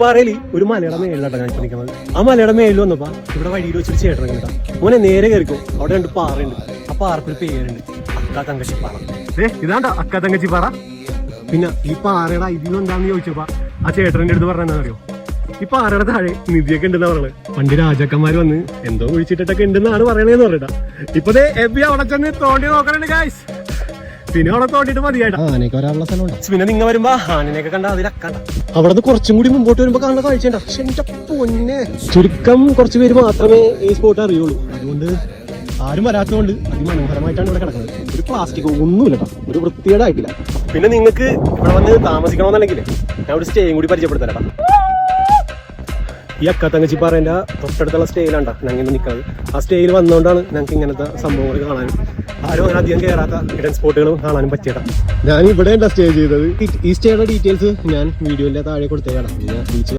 പാറയിൽ ഒരു മലയുടെ മേളിലാട്ടോ ഞാൻ നിൽക്കുന്നത് ആ മലയുടെ മേളിൽ വന്നപ്പോ ഇവിടെ വഴിയിൽ വെച്ചൊരു ചേട്ടൻ കേട്ടാ മോനെ നേരെ കയറിക്കും. അവിടെ രണ്ട് പാറയുണ്ട്. ആ പാറക്കൊരു പേരുണ്ട്. അക്ക തങ്കച്ചി പാറ. ഏ ഇതാണ്ടോ അക്ക തങ്കച്ചി പാറ? പിന്നെ ഈ പാറയുടെ ഐതിഹ്യം എന്താന്ന് ചോദിച്ചപ്പോ ആ ചേട്ടന്റെ അടുത്ത് പറഞ്ഞാ അറിയോ ഈ പാറയുടെ താഴെ നിധിയൊക്കെ ഉണ്ടെന്നാ പറയുന്നത് പണ്ട് രാജാക്കന്മാര് വന്ന് എന്തോ കുഴിച്ചിട്ടൊക്കെ ഉണ്ടെന്നാണ് പറയണേന്ന് പറഞ്ഞിട്ടാ. ഇപ്പൊ എബി അവിടെ ചെന്ന് തോണ്ടി നോക്കണുണ്ട് ഗായ്സ് പിന്നെ അവിടെ തോണ്ടിട്ട് മതിയായിട്ടാ. ആനയൊക്കെ വരാനുള്ള സ്ഥലമുണ്ട്. പിന്നെ നിങ്ങ വരുമ്പോ ആനനെയൊക്കെ കണ്ട അതിലക്കണ്ട അവിടെ നിന്ന് കുറച്ചും കൂടി മുമ്പോട്ട് വരുമ്പോ കാണുന്ന കാഴ്ചയുണ്ട്. പക്ഷെ എന്റെ പൊന്നെ ചുരുക്കം കുറച്ച് പേര് മാത്രമേ ഈ സ്പോട്ട് അറിയുള്ളൂ. അതുകൊണ്ട് ആരും വരാത്തതുകൊണ്ട് അതിമനോഹരമായിട്ടാണ് ഇവിടെ കിടക്കുന്നത്. ഒരു പ്ലാസ്റ്റിക്കോ ഒന്നുമില്ല കേട്ടോ. ഒരു വൃത്തികേടായിട്ടില്ല. പിന്നെ നിങ്ങൾക്ക് ഇവിടെ വന്ന് താമസിക്കണമെന്നുണ്ടെങ്കിൽ ഞാൻ ഒരു സ്റ്റേയും കൂടി പരിചയപ്പെടുത്തരാം ഈ അക്കാത്തങ്കച്ചിപ്പാറേന്റെ തൊട്ടടുത്തുള്ള സ്റ്റേയിലാണ്ടാ ഞങ്ങൾ ഇന്ന് നിൽക്കുന്നത് ആ സ്റ്റേയിൽ വന്നുകൊണ്ടാണ് ഞങ്ങൾക്ക് ഇങ്ങനത്തെ സംഭവങ്ങൾ കാണാനും. ആരും അങ്ങനെ അധികം കയറാത്ത ഹിഡൻ സ്പോട്ടുകളും കാണാനും പറ്റിയതാ. ഞാൻ ഇവിടെ സ്റ്റേ ചെയ്തത്. ഈ സ്റ്റേയുടെ ഡീറ്റെയിൽസ് ഞാൻ വീഡിയോയിന്റെ താഴെ കൊടുത്തേക്കാണ് ബീച്ച്